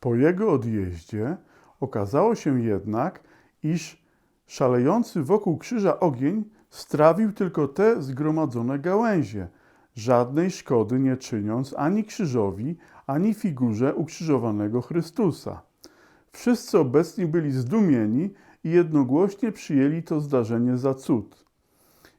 Po jego odjeździe okazało się jednak, iż szalejący wokół krzyża ogień strawił tylko te zgromadzone gałęzie, żadnej szkody nie czyniąc ani krzyżowi, ani figurze ukrzyżowanego Chrystusa. Wszyscy obecni byli zdumieni i jednogłośnie przyjęli to zdarzenie za cud.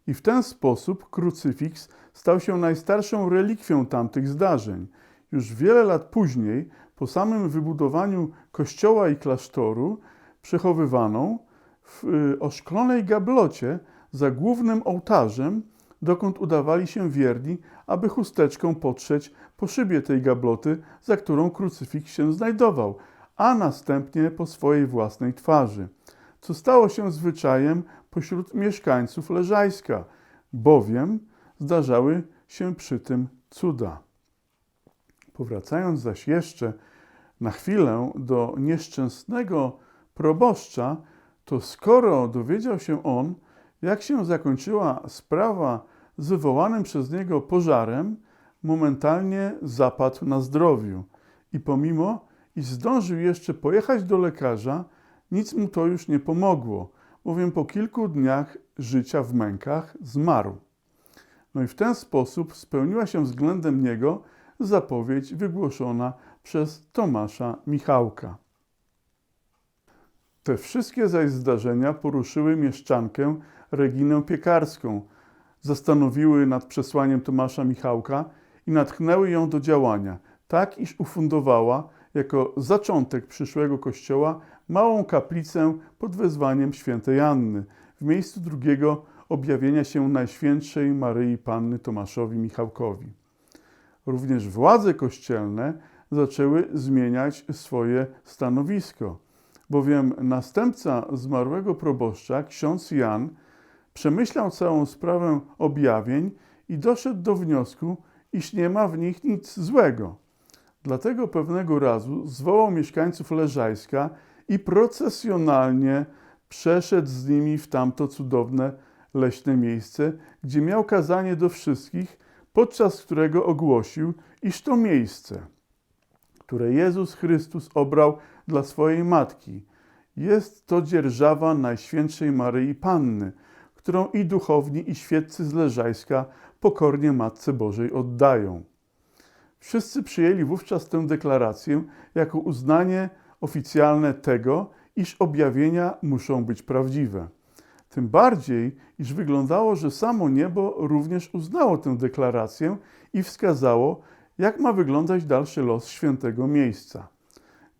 I w ten sposób krucyfiks stał się najstarszą relikwią tamtych zdarzeń. Już wiele lat później, po samym wybudowaniu kościoła i klasztoru, przechowywaną w y, oszklonej gablocie za głównym ołtarzem, dokąd udawali się wierni, aby chusteczką potrzeć po szybie tej gabloty, za którą krucyfiks się znajdował, a następnie po swojej własnej twarzy, co stało się zwyczajem pośród mieszkańców Leżajska, bowiem zdarzały się przy tym cuda. Powracając zaś jeszcze na chwilę do nieszczęsnego proboszcza, to skoro dowiedział się on, jak się zakończyła sprawa z wywołanym przez niego pożarem, momentalnie zapadł na zdrowiu i pomimo, iż zdążył jeszcze pojechać do lekarza, nic mu to już nie pomogło, bowiem po kilku dniach życia w mękach zmarł. No i w ten sposób spełniła się względem niego zapowiedź wygłoszona przez Tomasza Michałka. Te wszystkie zaś zdarzenia poruszyły mieszczankę Reginę Piekarską, zastanowiły nad przesłaniem Tomasza Michałka i natchnęły ją do działania, tak iż ufundowała jako zaczątek przyszłego kościoła małą kaplicę pod wezwaniem świętej Anny w miejscu drugiego objawienia się Najświętszej Maryi Panny Tomaszowi Michałkowi. Również władze kościelne zaczęły zmieniać swoje stanowisko, bowiem następca zmarłego proboszcza, ksiądz Jan, przemyślał całą sprawę objawień i doszedł do wniosku, iż nie ma w nich nic złego. Dlatego pewnego razu zwołał mieszkańców Leżajska i procesjonalnie przeszedł z nimi w tamto cudowne leśne miejsce, gdzie miał kazanie do wszystkich, podczas którego ogłosił, iż to miejsce, które Jezus Chrystus obrał dla swojej matki, jest to dzierżawa Najświętszej Maryi Panny, którą i duchowni, i świeccy z Leżajska pokornie Matce Bożej oddają. Wszyscy przyjęli wówczas tę deklarację jako uznanie oficjalne tego, iż objawienia muszą być prawdziwe. Tym bardziej, iż wyglądało, że samo niebo również uznało tę deklarację i wskazało, jak ma wyglądać dalszy los świętego miejsca.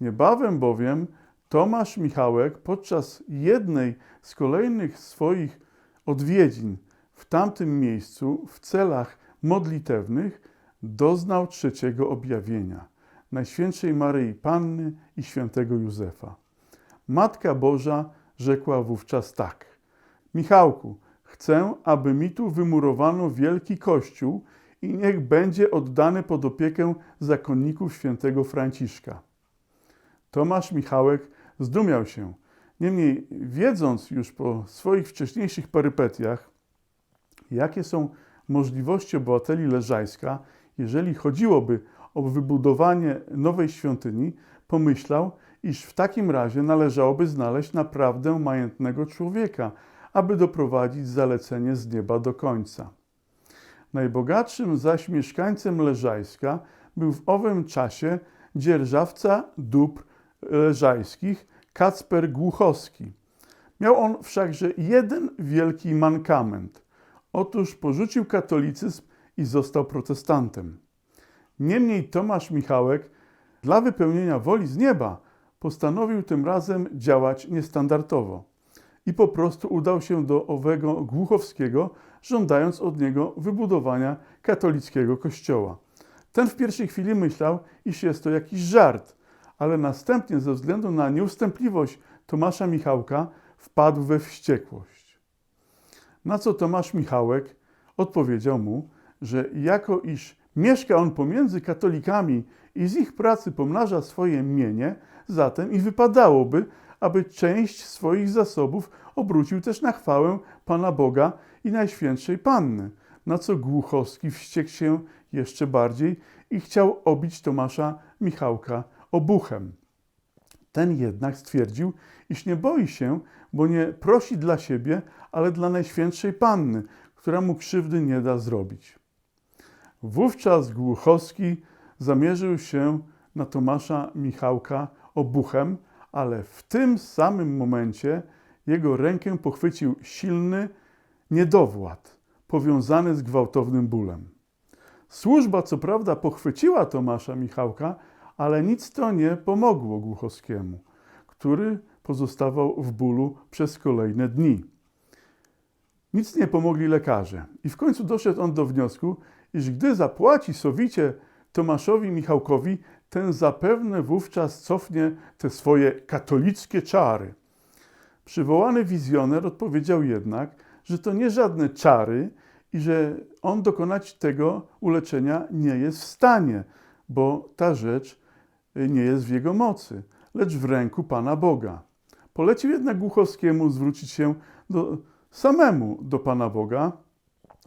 Niebawem bowiem Tomasz Michałek podczas jednej z kolejnych swoich odwiedzin w tamtym miejscu w celach modlitewnych doznał trzeciego objawienia Najświętszej Maryi Panny i świętego Józefa. Matka Boża rzekła wówczas tak: Michałku, chcę, aby mi tu wymurowano wielki kościół i niech będzie oddany pod opiekę zakonników świętego Franciszka. Tomasz Michałek zdumiał się. Niemniej, wiedząc już po swoich wcześniejszych perypetiach, jakie są możliwości obywateli Leżajska, jeżeli chodziłoby o wybudowanie nowej świątyni, pomyślał, iż w takim razie należałoby znaleźć naprawdę majętnego człowieka, aby doprowadzić zalecenie z nieba do końca. Najbogatszym zaś mieszkańcem Leżajska był w owym czasie dzierżawca dóbr leżajskich Kacper Głuchowski. Miał on wszakże jeden wielki mankament. Otóż porzucił katolicyzm i został protestantem. Niemniej Tomasz Michałek dla wypełnienia woli z nieba postanowił tym razem działać niestandardowo i po prostu udał się do owego Głuchowskiego, żądając od niego wybudowania katolickiego kościoła. Ten w pierwszej chwili myślał, iż jest to jakiś żart, ale następnie ze względu na nieustępliwość Tomasza Michałka wpadł we wściekłość. Na co Tomasz Michałek odpowiedział mu, że jako iż mieszka on pomiędzy katolikami i z ich pracy pomnaża swoje mienie, zatem i wypadałoby, aby część swoich zasobów obrócił też na chwałę Pana Boga i Najświętszej Panny, na co Głuchowski wściekł się jeszcze bardziej i chciał obić Tomasza Michałka obuchem. Ten jednak stwierdził, iż nie boi się, bo nie prosi dla siebie, ale dla Najświętszej Panny, która mu krzywdy nie da zrobić. Wówczas Głuchowski zamierzył się na Tomasza Michałka obuchem, ale w tym samym momencie jego rękę pochwycił silny niedowład powiązany z gwałtownym bólem. Służba co prawda pochwyciła Tomasza Michałka, ale nic to nie pomogło Głuchowskiemu, który pozostawał w bólu przez kolejne dni. Nic nie pomogli lekarze i w końcu doszedł on do wniosku, iż gdy zapłaci sowicie Tomaszowi Michałkowi, ten zapewne wówczas cofnie te swoje katolickie czary. Przywołany wizjoner odpowiedział jednak, że to nie żadne czary i że on dokonać tego uleczenia nie jest w stanie, bo ta rzecz nie jest w jego mocy, lecz w ręku Pana Boga. Polecił jednak Głuchowskiemu zwrócić się do, samemu do Pana Boga,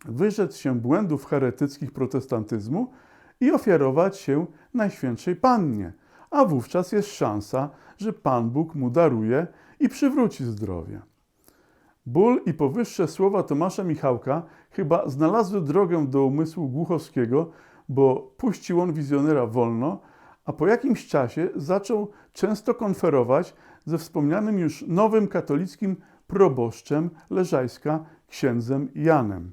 wyrzec się błędów heretyckich protestantyzmu i ofiarować się Najświętszej Pannie, a wówczas jest szansa, że Pan Bóg mu daruje i przywróci zdrowie. Ból i powyższe słowa Tomasza Michałka chyba znalazły drogę do umysłu Głuchowskiego, bo puścił on wizjonera wolno, a po jakimś czasie zaczął często konferować ze wspomnianym już nowym katolickim proboszczem Leżajska, księdzem Janem.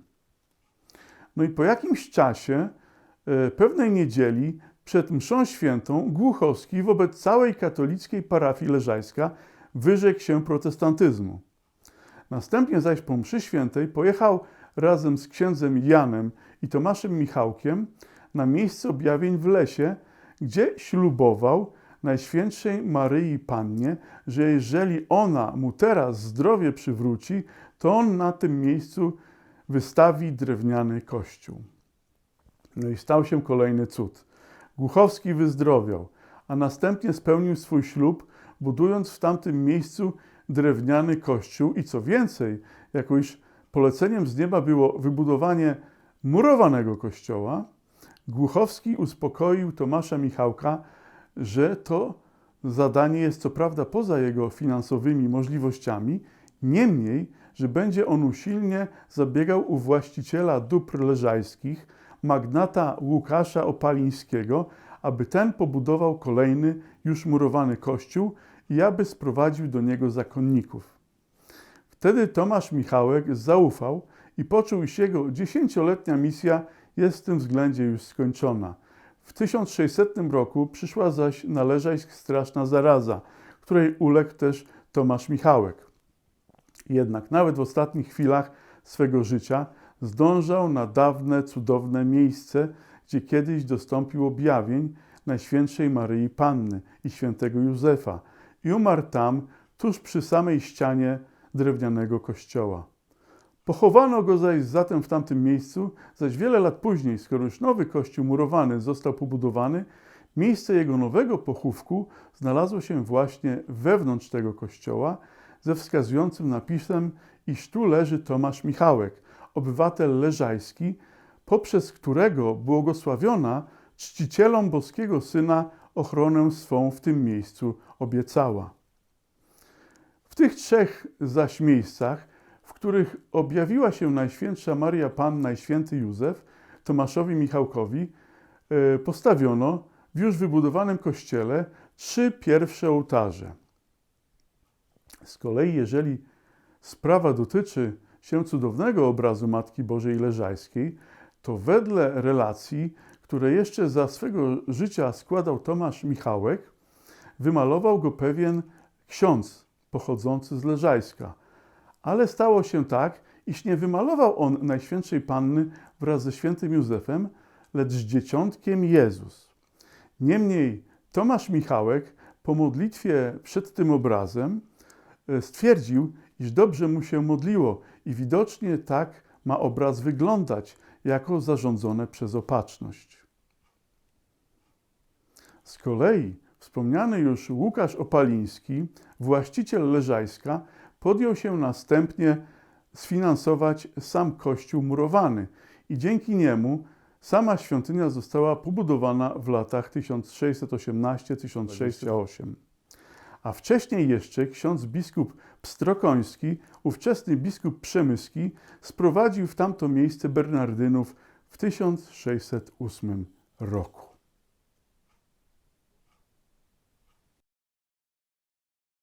No i po jakimś czasie, e, pewnej niedzieli, przed mszą świętą, Głuchowski wobec całej katolickiej parafii Leżajska wyrzekł się protestantyzmu. Następnie zaś po mszy świętej pojechał razem z księdzem Janem i Tomaszem Michałkiem na miejsce objawień w lesie, gdzie ślubował Najświętszej Maryi Pannie, że jeżeli ona mu teraz zdrowie przywróci, to on na tym miejscu wystawi drewniany kościół. No i stał się kolejny cud. Głuchowski wyzdrowiał, a następnie spełnił swój ślub, budując w tamtym miejscu drewniany kościół i co więcej, jako iż poleceniem z nieba było wybudowanie murowanego kościoła, Głuchowski uspokoił Tomasza Michałka, że to zadanie jest co prawda poza jego finansowymi możliwościami, niemniej, że będzie on usilnie zabiegał u właściciela dóbr leżajskich, magnata Łukasza Opalińskiego, aby ten pobudował kolejny, już murowany kościół i aby sprowadził do niego zakonników. Wtedy Tomasz Michałek zaufał i poczuł, iż jego dziesięcioletnia misja jest w tym względzie już skończona. W 1600 roku przyszła zaś na straszna zaraza, której uległ też Tomasz Michałek. Jednak nawet w ostatnich chwilach swego życia zdążał na dawne, cudowne miejsce, gdzie kiedyś dostąpił objawień Najświętszej Maryi Panny i świętego Józefa i umarł tam, tuż przy samej ścianie drewnianego kościoła. Pochowano go zaś zatem w tamtym miejscu, zaś wiele lat później, skoro już nowy kościół murowany został pobudowany, miejsce jego nowego pochówku znalazło się właśnie wewnątrz tego kościoła, ze wskazującym napisem, iż tu leży Tomasz Michałek, obywatel leżajski, poprzez którego błogosławiona czcicielom boskiego Syna ochronę swą w tym miejscu obiecała. W tych trzech zaś miejscach, w których objawiła się Najświętsza Maria Panna i Święty Józef, Tomaszowi Michałkowi, e, postawiono w już wybudowanym kościele trzy pierwsze ołtarze. Z kolei, jeżeli sprawa dotyczy się cudownego obrazu Matki Bożej Leżajskiej, to wedle relacji, które jeszcze za swego życia składał Tomasz Michałek, wymalował go pewien ksiądz pochodzący z Leżajska. Ale stało się tak, iż nie wymalował on Najświętszej Panny wraz ze świętym Józefem, lecz z dzieciątkiem Jezus. Niemniej Tomasz Michałek po modlitwie przed tym obrazem e, stwierdził, iż dobrze mu się modliło i widocznie tak ma obraz wyglądać, jako zarządzone przez opatrzność. Z kolei wspomniany już Łukasz Opaliński, właściciel Leżajska, podjął się następnie sfinansować sam kościół murowany i dzięki niemu sama świątynia została pobudowana w latach 1618-1608. A wcześniej jeszcze ksiądz biskup Pstrokoński, ówczesny biskup Przemyski, sprowadził w tamto miejsce Bernardynów w 1608 roku.